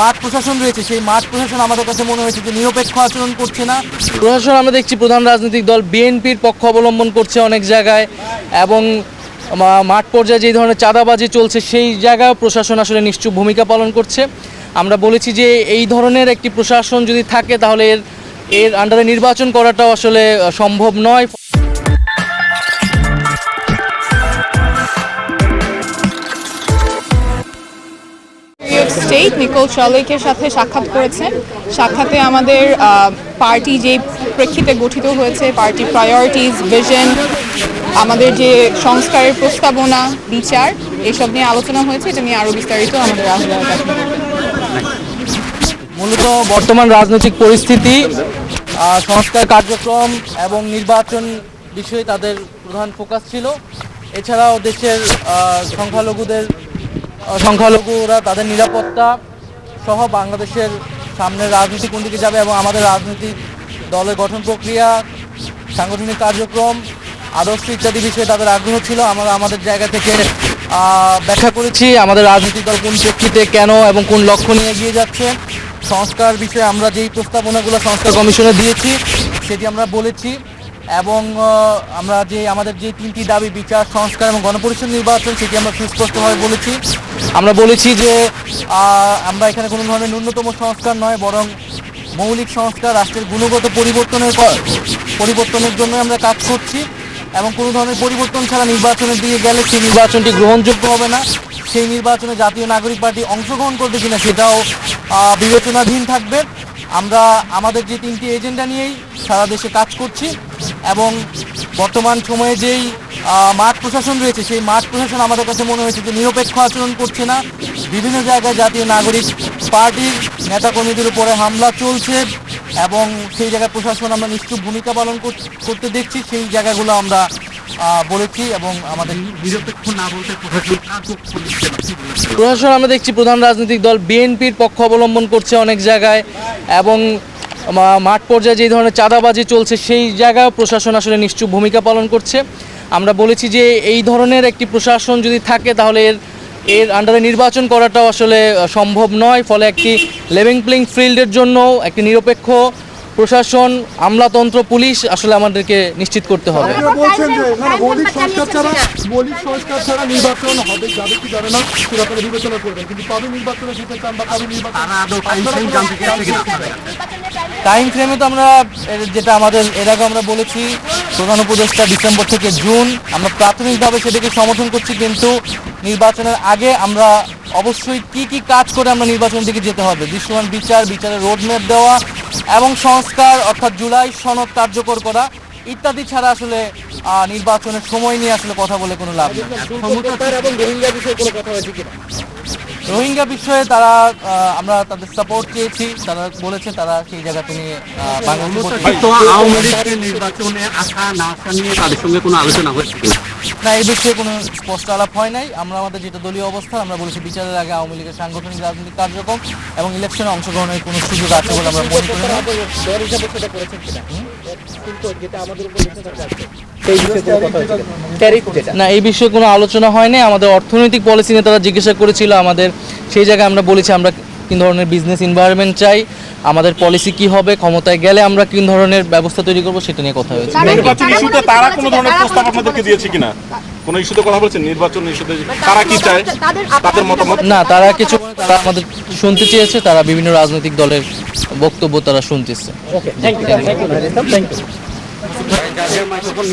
মাঠ প্রশাসন রয়েছে, সেই মাঠ প্রশাসন আমাদের কাছে মনে হয়েছে যে নিরপেক্ষ আচরণ করছে না। প্রশাসন, আমরা দেখছি প্রধান রাজনৈতিক দল বিএনপির পক্ষ অবলম্বন করছে অনেক জায়গায় এবং মাঠ পর্যায়ে যে ধরনের চাঁদাবাজি চলছে সেই জায়গায় প্রশাসন আসলে নিশ্চুপ ভূমিকা পালন করছে। আমরা বলেছি যে এই ধরনের একটি প্রশাসন যদি থাকে তাহলে এর এর আন্ডারে নির্বাচন করাটাও আসলে সম্ভব নয়। নিকোল চলেকের সাথে সাক্ষাৎ করেছেন সাক্ষাতে আমাদের পার্টি যে প্রেক্ষিতে গঠিত হয়েছে, পার্টি প্রায়োরিটিস ভিশন আমাদের যে সংস্কারের প্রস্তাবনা, বিচার, এসব নিয়ে আলোচনা হয়েছে। এটা নিয়ে আরও বিস্তারিত আমাদের মূলত বর্তমান রাজনৈতিক পরিস্থিতি সংস্কার কার্যক্রম এবং নির্বাচন বিষয়ে তাদের প্রধান ফোকাস ছিল। এছাড়াও দেশের সংখ্যালঘুদের, সংখ্যালঘুরা তাদের নিরাপত্তা সহ বাংলাদেশের সামনের রাজনীতি কোন দিকে যাবে এবং আমাদের রাজনৈতিক দলের গঠন প্রক্রিয়া, সাংগঠনিক কার্যক্রম, আদর্শ ইত্যাদি বিষয়ে তাদের আগ্রহ ছিল। আমরা আমাদের জায়গা থেকে ব্যাখ্যা করেছি আমাদের রাজনৈতিক দল কোন প্রেক্ষিতে কেন এবং কোন লক্ষ্য নিয়ে এগিয়ে যাচ্ছে। সংস্কার বিষয়ে আমরা যেই প্রস্তাবনাগুলো সংস্কার কমিশনে দিয়েছি, সেটি আমরা বলেছি। এবং আমরা যে, আমাদের যে তিনটি দাবি, বিচার, সংস্কার এবং গণপরিষদ নির্বাচন, সেটি আমরা সুস্পষ্টভাবে বলেছি। আমরা বলেছি যে আমরা এখানে কোনো ধরনের ন্যূনতম সংস্কার নয়, বরং মৌলিক সংস্কার, রাষ্ট্রের গুণগত পরিবর্তনের পরিবর্তনের জন্য আমরা কাজ করছি এবং কোনো ধরনের পরিবর্তন ছাড়া নির্বাচনের দিকে গেলে সেই নির্বাচনটি গ্রহণযোগ্য হবে না। সেই নির্বাচনে জাতীয় নাগরিক পার্টি অংশগ্রহণ করবে কিনা সেটাও বিবেচনাধীন থাকবে। আমরা আমাদের যে তিনটি এজেন্ডা নিয়েই সারা দেশে কাজ করছি এবং বর্তমান সময়ে যেই মাঠ প্রশাসন রয়েছে, সেই মাঠ প্রশাসন আমাদের কাছে মনে হয়েছে যে নিরপেক্ষ আচরণ করছে না। বিভিন্ন জায়গায় জাতীয় নাগরিক পার্টির নেতাকর্মীদের উপরে হামলা চলছে। এবং সেই জায়গায় প্রশাসন আমরা নিশ্চুপ ভূমিকা পালন কর- করতে দেখছি সেই জায়গাগুলো আমরা বলেছি এবং আমাদের নিরপেক্ষ না বলতে প্রশাসন আমরা দেখছি প্রধান রাজনৈতিক দল বিএনপির পক্ষ অবলম্বন করছে অনেক জায়গায় এবং মা- মাঠ পর্যায়ে যে ধরনের চাঁদাবাজি চলছে সেই জায়গায় প্রশাসন আসলে নিশ্চুপ ভূমিকা পালন করছে। আমরা বলেছি যে এই ধরনের একটি প্রশাসন যদি থাকে তাহলে এর এর আন্ডারে নির্বাচন করাটাও আসলে সম্ভব নয়। ফলে একটি লেভিং প্লেইং ফিল্ডের জন্য, একটি নিরপেক্ষ প্রশাসন আমলাতন্ত্র পুলিশ আসলে আমাদেরকে নিশ্চিত করতে হবে। নির্বাচন নির্বাচনে নির্বাচন টাইম ফ্রেম তো আমরা এর যেটা আমাদের এর আগে আমরা বলেছি প্রধান উপদেষ্টা ডিসেম্বর থেকে জুন। আমরা প্রাথমিকভাবে সেটাকে সমর্থন করছি কিন্তু নির্বাচনের আগে আমরা অবশ্যই কি কি কাজ করে আমরা নির্বাচনের দিকে যেতে হবে? দৃশ্যমান বিচার বিচারের রোডম্যাপ দেওয়া এবং সংস্কার অর্থাৎ জুলাই সনদ কার্যকর করা ইত্যাদি ছাড়া আসলে নির্বাচনের সময় নিয়ে আসলে কথা বলে কোনো লাভ নেই রোহিঙ্গা বিষয়ে তারা আমরা তাদের সাপোর্ট চেয়েছি তারা বলেছে তারা সেই জায়গাটা নিয়ে আহ, বাংলাদেশ আওয়ামী লীগকে নির্বাচনে আসা না আসা নিয়ে তাদের সঙ্গে কোনো আলোচনা হয়েছে? না এই বিষয়ে কোনো স্পষ্ট আলাপ হয় নাই। আমরা আমাদের যেটা দলীয় অবস্থা আমরা বলেছি বিচারের আগে আওয়ামী লীগের সাংগঠনিক রাজনৈতিক কার্যক্রম এবং ইলেকশনে অংশগ্রহণের কোনো সুযোগ আছে বলে আমরা মনে করি না। এই বিষয়ে কোনো আলোচনা হয়নি আমাদের অর্থনৈতিক পলিসি নিয়ে তারা জিজ্ঞাসা করেছিল আমাদের। সেই জায়গায় আমরা বলেছি আমরা কোন ধরনের বিজনেস এনভায়রনমেন্ট চাই। আমাদের পলিসি কি হবে ক্ষমতায় গেলে আমরা কোন ধরনের ব্যবস্থা তৈরি করব সেটা নিয়ে কথা হয়েছে। নির্বাচন ইস্যুতে তারা কোনো ধরনের প্রস্তাব আপনাদেরকে দিয়েছে কিনা? কোনো ইস্যুতে কথা বলছেন? নির্বাচন ইস্যুতে তারা কি চায়? তাদের মতামত? না তারা কিছু তারা আমাদের শুনতে চেয়েছে তারা বিভিন্ন রাজনৈতিক দলের বক্তব্য তারা শুনতেছে। Okay thank you thank you thank you